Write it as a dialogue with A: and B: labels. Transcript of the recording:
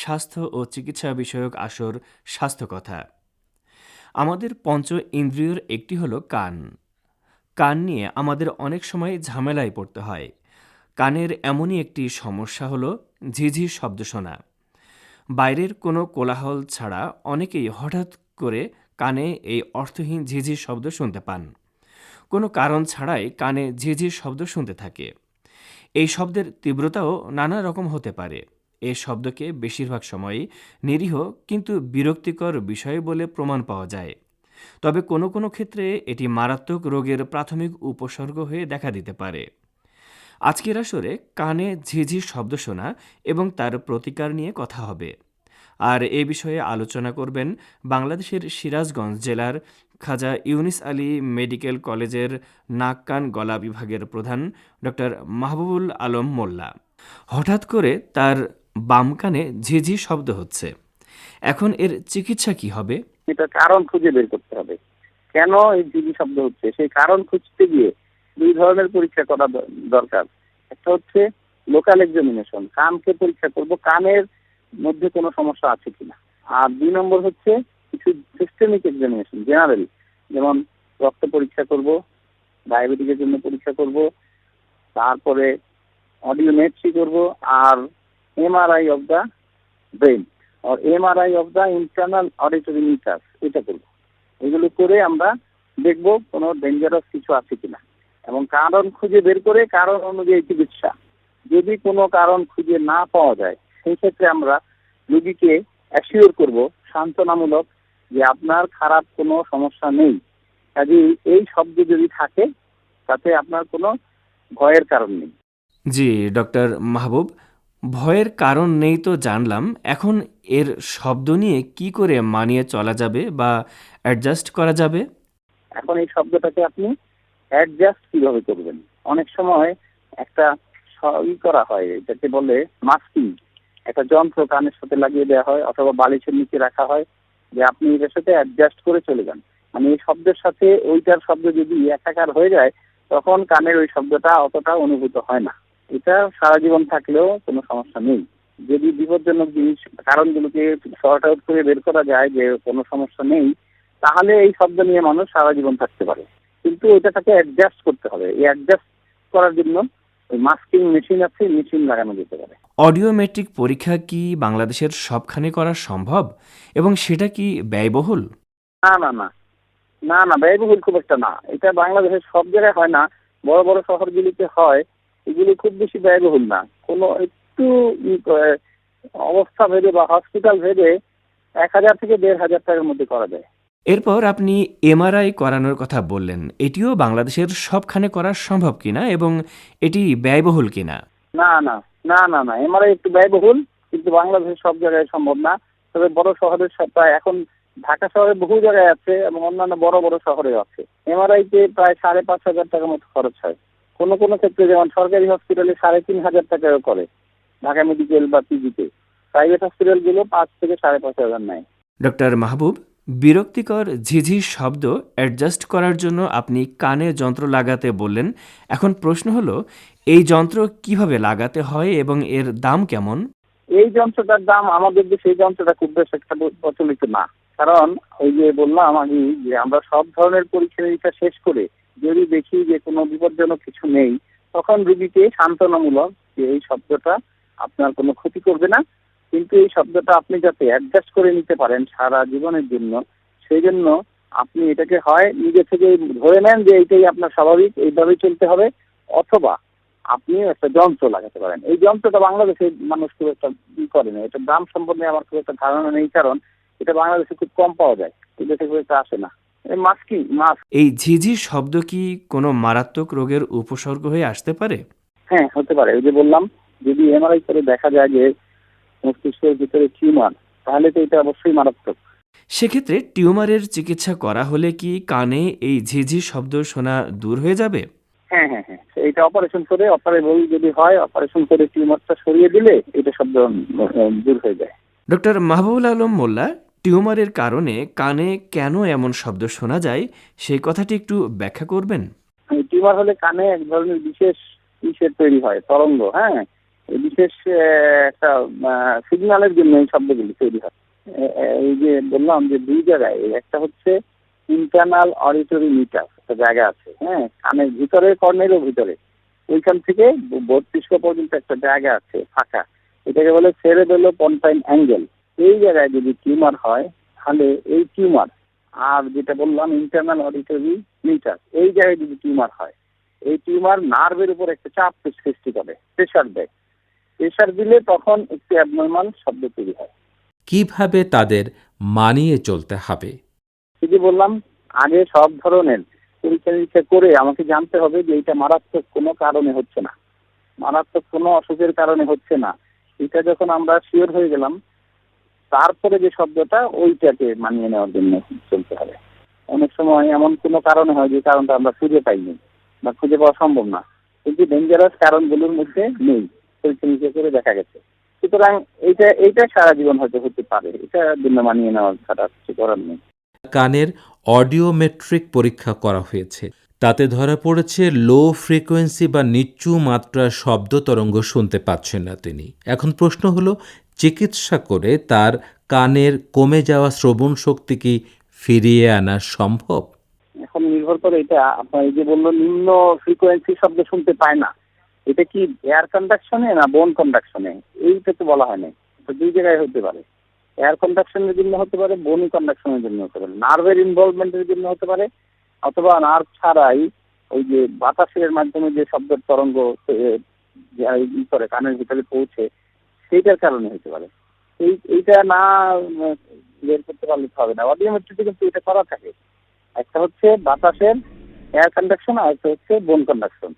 A: স্বাস্থ্য ও চিকিৎসা বিষয়ক আসর স্বাস্থ্য কথা আমাদের পঞ্চ ইন্দ্রিয়র একটি হলো কান। কান নিয়ে আমাদের অনেক সময় ঝামেলায় পড়তে হয়। কানের এমনই একটি সমস্যা হলো ঝিঝি শব্দ শোনা। বাইরের কোনো কোলাহল ছাড়া অনেকেই হঠাৎ করে কানে এই অর্থহীন ঝিঝি শব্দ শুনতে পান। কোনো কারণ ছাড়াই কানে ঝিঝির শব্দ শুনতে থাকে। এই শব্দের তীব্রতাও নানা রকম হতে পারে। এই শব্দকে বেশিরভাগ সময়ই নিরীহ কিন্তু বিরক্তিকর বিষয় বলে প্রমাণ পাওয়া যায়। তবে কোনো কোনো ক্ষেত্রে এটি মারাত্মক রোগের প্রাথমিক উপসর্গ হয়ে দেখা দিতে পারে। আজকের আসরে কানে ঝিঝি শব্দ শোনা এবং তার প্রতিকার নিয়ে কথা হবে। আর এ বিষয়ে আলোচনা করবেন বাংলাদেশের সিরাজগঞ্জ জেলার খাজা ইউনিস আলী মেডিকেল কলেজের নাক কান গলা বিভাগের প্রধান ডক্টর মাহবুবুল আলম মোল্লা। হঠাৎ করে তার বাম কানে ঝিঝি শব্দ হচ্ছে। এখন এর চিকিৎসা কি হবে?
B: এটা কারণ খুঁজে বের করতে হবে। কেন এই জিবি শব্দ হচ্ছে? সেই কারণ খুঁজতে গিয়ে দুই ধরনের পরীক্ষা করা দরকার। একটা হচ্ছে লোকাল এক্সামিনেশন কানকে পরীক্ষা করব, কানের মধ্যে কোনো সমস্যা আছে কিনা। আর দুই নম্বর হচ্ছে কিছু সিস্টেমিক এক্সামিনেশন জেনারেল যেমন রক্ত পরীক্ষা করব ডায়াবেটিসের জন্য পরীক্ষা করব, তারপরে অডিওমেট্রি করব, আর MRI of the brain R MRI of the internal auditory meter এটা করব এগুলো করে আমরা দেখব কোনো ডেঞ্জারাস কিছু আছে কিনা। এবং কারণ খুঁজে বের করে কারণ অনুযায়ী চিকিৎসা। যদি কোনো কারণ খুঁজে না পাওয়া যায়, সেই ক্ষেত্রে আমরা রোগীকে অ্যাসিওর করব সান্ত্বনামূলক যে আপনার খারাপ কোনো সমস্যা নেই। কাজেই এই শব্দ যদি থাকে, তাতে আপনার কোনো ভয়ের কারণ নেই।
A: জি, ডক্টর মাহবুব ভয়ের কারণ নেই তো জানলাম, এখন এর শব্দ নিয়ে কি করে মানিয়ে চলা যাবে বা অ্যাডজাস্ট করা যাবে?
B: এখন এই শব্দটাকে আপনি অ্যাডজাস্ট কীভাবে করবেন? অনেক সময় একটা ই করা হয়, এটাকে বলে মাস্কিং একটা যন্ত্র কানের সাথে লাগিয়ে দেওয়া হয়, অথবা বালিশের নিচে রাখা হয়, যে আপনি এটার সাথে অ্যাডজাস্ট করে চলে যান। মানে এই শব্দের সাথে ওইটার শব্দ যদি একাকার হয়ে যায়, তখন কানের ওই শব্দটা অতটা অনুভূত হয় না। এটা সারা জীবন থাকলেও কোনো সমস্যা নেই। যদি বিপজ্জনক জিনিস কারণগুলোকে শর্ট আউট করে বের করা যায় যে কোনো সমস্যা নেই তাহলে এই শব্দ নিয়ে মানুষ সারা জীবন থাকতে পারে। কিন্তু এটাকে অ্যাডজাস্ট করতে হবে। এই অ্যাডজাস্ট করার জন্য ওই মাস্কিং মেশিন আছে মেশিন লাগানো যেতে পারে।
A: অডিওমেট্রিক পরীক্ষা কি বাংলাদেশের সবখানে করা সম্ভব? এবং সেটা কি ব্যয়বহুল?
B: না না না। না না ব্যয়বহুল খুব একটা না। এটা বাংলাদেশের সব জায়গায় হয় না। বড় বড় শহরগুলিতে হয়। এগুলি খুব বেশি ব্যয়বহুল না। কোনো একটু অবস্থা ভেদে বা হসপিটাল ভেদে এক হাজার থেকে দেড় হাজার টাকার মধ্যে করা যায়।
A: এরপর আপনি এমআরআই করানোর কথা বললেন। এটিও বাংলাদেশের সবখানে করা সম্ভব কিনা এবং এটি ব্যয়বহুল কিনা?
B: না না না না না এমআরআই একটু ব্যয়বহুল কিন্তু বাংলাদেশের সব জায়গায় সম্ভব না। তবে বড় শহরের সব- প্রায় এখন ঢাকা শহরে বহু জায়গায় আছে এবং অন্যান্য বড় বড় শহরেও আছে। এমআরআইতে প্রায় সাড়ে পাঁচ হাজার টাকার মতো খরচ হয়। কোনো কোনো ক্ষেত্রে যেমন সরকারি হসপিটালে সাড়ে তিন হাজার টাকাও করে ঢাকা মেডিকেল বা পিজিতে প্রাইভেট হসপিটালগুলো পাঁচ থেকে সাড়ে পাঁচ হাজার নেয়।
A: ডক্টর মাহবুব বিরক্তিকর ঝিঝি শব্দ অ্যাডজাস্ট করার জন্য আপনি কানে যন্ত্র লাগাতে বললেন। এখন প্রশ্ন হলো এই যন্ত্র কীভাবে লাগাতে হয় এবং এর দাম কেমন?
B: এই যন্ত্রটার দাম আমাদের দেশে এই যন্ত্রটা খুব বেশ একটা প্রচলিত না। কারণ ওই যে বললাম আমি যে আমরা সব ধরনের পরীক্ষা নিরীক্ষা শেষ করে যদি দেখি যে কোনো বিপজ্জনক কিছু নেই, তখন রুগীকে সান্ত্বনামূলক যে এই শব্দটা আপনার কোনো ক্ষতি করবে না। কিন্তু এই শব্দটা আপনি যাতে অ্যাডজাস্ট করে নিতে পারেন সারা জীবনের জন্য সেই জন্য আপনি এটাকে হয় নিজে থেকে ধরে নেন যে এইটাই আপনার স্বাভাবিক, এইভাবেই চলতে হবে, অথবা আপনি একটা যন্ত্র লাগাতে পারেন। এই যন্ত্রটা বাংলাদেশে মানুষ খুব একটা ই করে না। এটার দাম সম্বন্ধে আমার খুব একটা ধারণা নেই, কারণ এটা বাংলাদেশে খুব কম পাওয়া যায়। এই দেশে খুব একটা আসে না। মাস্কিং মাস্ক
A: এই ঝিঝি শব্দ কি কোনো মারাত্মক রোগের উপসর্গ হয়ে আসতে পারে?
B: হ্যাঁ হতে পারে। ওই যে বললাম যদি এমআরআই করে দেখা যায় যে মস্তিষ্কের ভিতরে টিউমার তাহলে তো এটা অবশ্যই মারাত্মক।
A: সেক্ষেত্রে টিউমারের চিকিৎসা করা হলে কি কানে এই ঝিঝি শব্দ শোনা দূর হয়ে যাবে?
B: হ্যাঁ হ্যাঁ হ্যাঁ। এটা অপারেশন করে অপারেবল যদি হয় অপারেশন করে টিউমারটা সরিয়ে দিলে এটা শব্দ দূর হয়ে যায়।
A: ডক্টর মাহবুবুল আলম মোল্লা টিউমারের কারণে কানে কেন এমন শব্দ শোনা যায় সেই কথাটি একটু ব্যাখ্যা করবেন?
B: টিউমার হলে কানে এক ধরনের বিশেষ ইসের তৈরি হয়, তরঙ্গ হ্যাঁ? বিশেষ একটা সিগন্যালের জন্য এই শব্দগুলি তৈরি হয়। এই যে বললাম যে দুই জায়গায় একটা হচ্ছে ইন্টারনাল অডিটরি মিটার একটা জায়গা আছে হ্যাঁ? কানের ভিতরে, কর্নেরও ভিতরে। ওইখান থেকে বত্রিশ পর্যন্ত একটা জায়গা আছে, ফাঁকা। এটাকে বলে সেরেবেলো পন্টাইন অ্যাঙ্গেল এই জায়গায় যদি টিউমার হয় তাহলে এই টিউমার আর যেটা বললাম ইন্টারনাল অডিটরি মিটার এই জায়গায় যদি টিউমার হয় এই টিউমার নার্ভের উপর একটা চাপ সৃষ্টি করে প্রেশার দেয়। প্রেশার দিলে তখন একটু অ্যাবনর্মাল শব্দ তৈরি হয়।
C: কীভাবে তাদের মানিয়ে চলতে হবে?
B: এই যে বললাম আগে সব ধরনের পরীক্ষা নিরীক্ষা করে আমাকে জানতে হবে যে এটা মারাত্মক কোনো কারণে হচ্ছে না। মারাত্মক কোনো অসুখের কারণে হচ্ছে না। এটা যখন আমরা শিওর হয়ে গেলাম তারপরে যে শব্দটা, ওইটাকে মানিয়ে নেওয়ার জন্য চলতে হবে। অনেক সময় এমন কোনো কারণে হয় যে কারণটা আমরা খুঁজে পাইনি বা খুঁজে পাওয়া সম্ভব না। কিন্তু ডেঞ্জারাস কারণগুলোর মধ্যে নেই পরীক্ষা করে দেখা গেছে। সুতরাং এইটা এইটা সারা জীবন হয়তো হতে পারে। এটা জন্য মানিয়ে নেওয়া ছাড়া কিছু করার নেই।
C: কানের অডিওমেট্রিক পরীক্ষা করা হয়েছে। তাতে ধরা পড়েছে লো ফ্রিকোয়েন্সি বা নিচু মাত্রার শব্দ তরঙ্গ শুনতে পাচ্ছেন না তিনি। এখন প্রশ্ন হলো চিকিৎসা করে তার কানের কমে যাওয়া শ্রবণ শক্তি কি ফিরিয়ে আনা সম্ভব?
B: এখন নির্ভর করে এটা, আপনার যে বলল, নিম্ন ফ্রিকোয়েন্সি শব্দ শুনতে পায় না। এটা কি এয়ার কন্ডাকশনে না বোন কন্ডাকশনে এইটা তো বলা হয় না তো দুই জায়গায় হতে পারে। এয়ার কন্ডাকশনের জন্য হতে পারে বোন কন্ডাকশনের জন্য হতে পারে। নার্ভের ইনভলভমেন্টের জন্য হতে পারে, অথবা নার্ভ ছাড়াই ওই যে বাতাসের মাধ্যমে যে শব্দের তরঙ্গ করে, কানের ভিতরে পৌঁছে সেইটার কারণে হতে পারে। এই, এইটা না বের করতে পারলে হবে না। অডিওমেট্রিতে কিন্তু এটা করা থাকে। একটা হচ্ছে বাতাসের এয়ার কন্ডাকশন আর একটা হচ্ছে বোন কন্ডাকশন